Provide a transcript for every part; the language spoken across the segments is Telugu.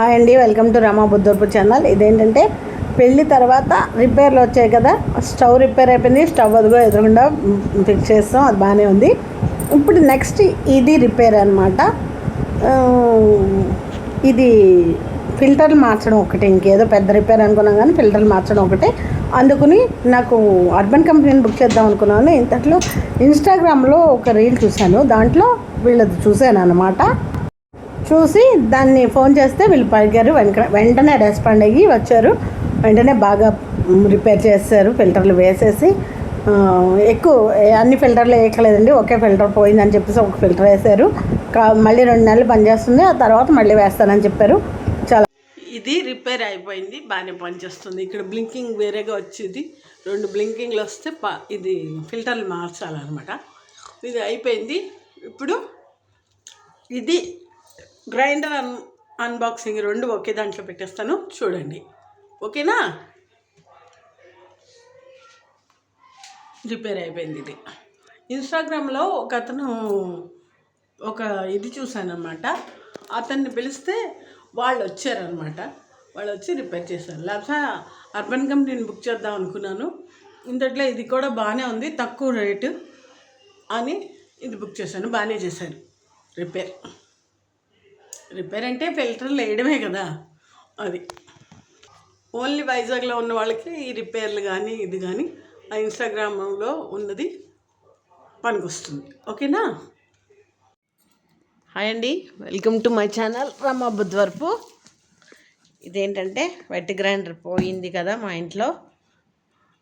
హాయ్ అండి welcome to Rama Budharpu channel. ఇదేంటంటే పెళ్ళి తర్వాత రిపేర్లు వచ్చాయి కదా స్టవ్ రిపేర్ అయిపోయింది స్టవ్ అదిగో ఎదురుగుండా ఫిక్స్ చేస్తాం అది బాగానే ఉంది. ఇప్పుడు నెక్స్ట్ ఇది రిపేర్ అనమాట ఇది ఫిల్టర్లు మార్చడం ఒకటి ఇంకేదో పెద్ద రిపేర్ అనుకున్నాం కానీ ఫిల్టర్లు మార్చడం ఒకటే. అందుకుని నాకు అర్బన్ కంపెనీని బుక్ చేద్దాం అనుకున్నాను. ఇంతట్లో ఇన్స్టాగ్రామ్లో ఒక రీల్ చూశాను దాంట్లో వీళ్ళది చూశాను అనమాట చూసి దాన్ని ఫోన్ చేస్తే వీళ్ళు పడిగారు వెనక వెంటనే రెస్పాండ్ అయ్యి వచ్చారు. వెంటనే బాగా రిపేర్ చేస్తారు. ఫిల్టర్లు వేసేసి ఎక్కువ అన్ని ఫిల్టర్లు వేయట్లేదండి ఒకే ఫిల్టర్ పోయిందని చెప్పేసి ఒక ఫిల్టర్ వేశారు. కా- మళ్ళీ రెండు నెలలు పనిచేస్తుంది. ఆ తర్వాత మళ్ళీ వేస్తానని చెప్పారు. చాలా ఇది రిపేర్ అయిపోయింది. బాగానే పనిచేస్తుంది. ఇక్కడ బ్లింకింగ్ వేరేగా వచ్చింది. రెండు బ్లింకింగ్లు వస్తే ఇది ఫిల్టర్లు మార్చాలన్నమాట. ఇది అయిపోయింది. ఇప్పుడు ఇది గ్రైండర్ అన్ అన్బాక్సింగ్ రెండు ఒకే దాంట్లో పెట్టేస్తాను. చూడండి. ఓకేనా? రిపేర్ అయిపోయింది ఇది. ఇన్స్టాగ్రామ్లో ఒక అతను ఒక ఇది చూశానమాట అతన్ని పిలిస్తే వాళ్ళు వచ్చారనమాట వాళ్ళు వచ్చి రిపేర్ చేశారు. లేకపోతే అర్బన్ కంపెనీని బుక్ చేద్దాం అనుకున్నాను. ఇంతట్లో ఇది కూడా బాగానే ఉంది తక్కువ రేటు అని ఇది బుక్ చేశాను బాగానే చేశారు రిపేర్. రిపేర్ అంటే ఫిల్టర్లు వేయడమే కదా అది. ఓన్లీ వైజాగ్లో ఉన్న వాళ్ళకి ఈ రిపేర్లు కానీ ఇది కానీ ఆ ఇన్స్టాగ్రామ్లో ఉన్నది పనికొస్తుంది. ఓకేనా? హాయ్ అండి. Welcome to my channel Rama Budwarapu. ఇదేంటంటే వెట్ గ్రైండర్ పోయింది కదా మా ఇంట్లో.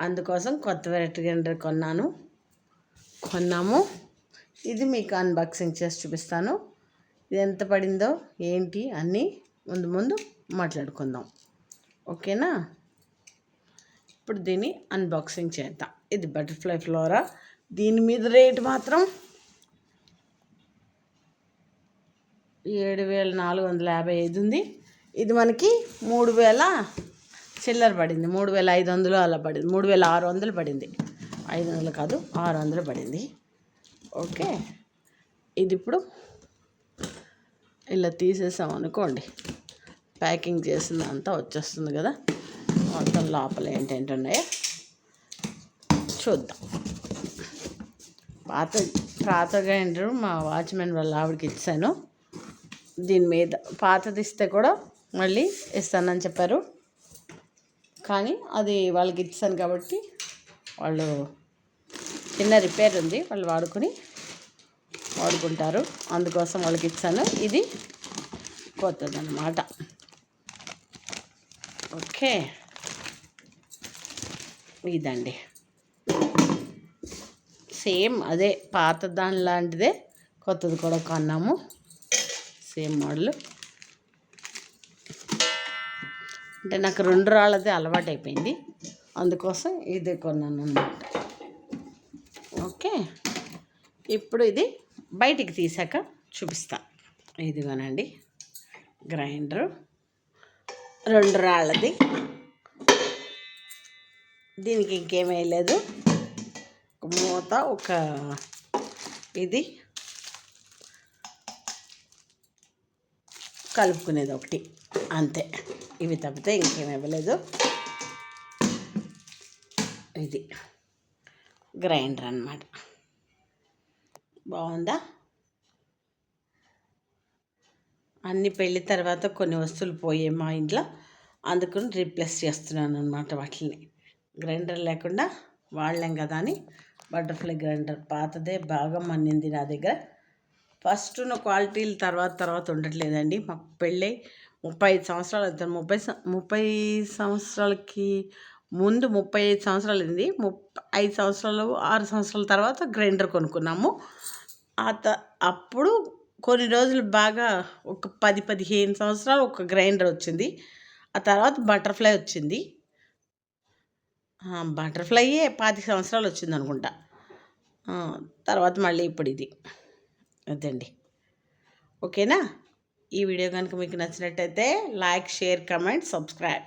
అందుకోసం కొత్త వెట్ గ్రైండర్ కొన్నాను. కొన్నాము. ఇది మీకు అన్బాక్సింగ్ చేసి చూపిస్తాను. ఇది ఎంత పడిందో ఏంటి అన్నీ ముందు ముందు మాట్లాడుకుందాం. ఓకేనా? ఇప్పుడు దీన్ని అన్బాక్సింగ్ చేద్దాం. ఇది బటర్ఫ్లై ఫ్లోరా దీని మీద రేట్ మాత్రం ఏడు వేల నాలుగు వందల యాభై ఐదు ఉంది. ఇది మనకి మూడు వేల చిల్లర పడింది. మూడు వేల ఐదు వందలు అలా పడింది. మూడు వేల ఆరు వందలు పడింది. ఐదు వందలు కాదు ఆరు వందలు పడింది. ఓకే. ఇది ఇప్పుడు ఇలా తీసేసాం అనుకోండి. ప్యాకింగ్ చేసిందంతా వచ్చేస్తుంది కదా. మొత్తం లోపల ఏంటేంటి ఉన్నాయో చూద్దాం. పాత పాత గ్రైండర్ మా వాచ్మెన్ వాళ్ళ ఆవిడకి ఇచ్చాను. దీని మీద పాతది ఇస్తే కూడా మళ్ళీ ఇస్తానని చెప్పారు. కానీ అది వాళ్ళకి ఇచ్చాను కాబట్టి వాళ్ళు చిన్న రిపేర్ ఉంది వాళ్ళు వాడుకొని వాడుకుంటారు. అందుకోసం వాళ్ళకి ఇచ్చాను. ఇది కొత్తదన్నమాట ఓకే. ఇదండి. సేమ్ అదే పాత దాని లాంటిదే కొత్తది కూడా కొన్నాము. Same model. అంటే నాకు రెండు రాళ్ళది అలవాటు అయిపోయింది అందుకోసం ఇదే కొన్నాను అన్నమాట ఓకే. ఇప్పుడు ఇది బయటికి తీసాక చూపిస్తా. ఇదిగోనండి గ్రైండరు. రెండు రాళ్ళది. దీనికి ఇంకేం వేయలేదు ఒక మూత ఒక ఇది. కలుపుకునేది ఒకటి. అంతే. ఇవి తప్పితే ఇంకేం ఇవ్వలేదు. ఇది. గ్రైండర్ అన్నమాట. బాగుందా? అన్ని పెళ్ళి తర్వాత కొన్ని వస్తువులు పోయాయి మా ఇంట్లో అందుకని రీప్లేస్ చేస్తున్నాను అనమాట వాటిని గ్రైండర్ లేకుండా వాడలేం కదా అని బటర్ఫ్లై గ్రైండర్ పాతదే బాగా మన్నింది నా దగ్గర. ఫస్ట్ ఉన్న క్వాలిటీలు తర్వాత తర్వాత ఉండట్లేదండి. మాకు పెళ్ళై ముప్పై ఐదు సంవత్సరాలు అవుతుంది. ముప్పై ముప్పై సంవత్సరాలకి ముందు ముప్పై ఐదు సంవత్సరాలు అయింది ఐదు సంవత్సరాలు ఆరు సంవత్సరాల తర్వాత గ్రైండర్ కొనుక్కున్నాము. ఆ త అప్పుడు కొన్ని రోజులు బాగా ఒక పది పదిహేను సంవత్సరాలు ఒక గ్రైండర్ వచ్చింది. ఆ తర్వాత బటర్ఫ్లై వచ్చింది. బటర్ఫ్లైయే పాతిక సంవత్సరాలు వచ్చింది అనుకుంటా తర్వాత మళ్ళీ ఇప్పుడు ఇది. అదండి. ఓకేనా? ఈ వీడియో కనుక మీకు నచ్చినట్టయితే like share comment subscribe.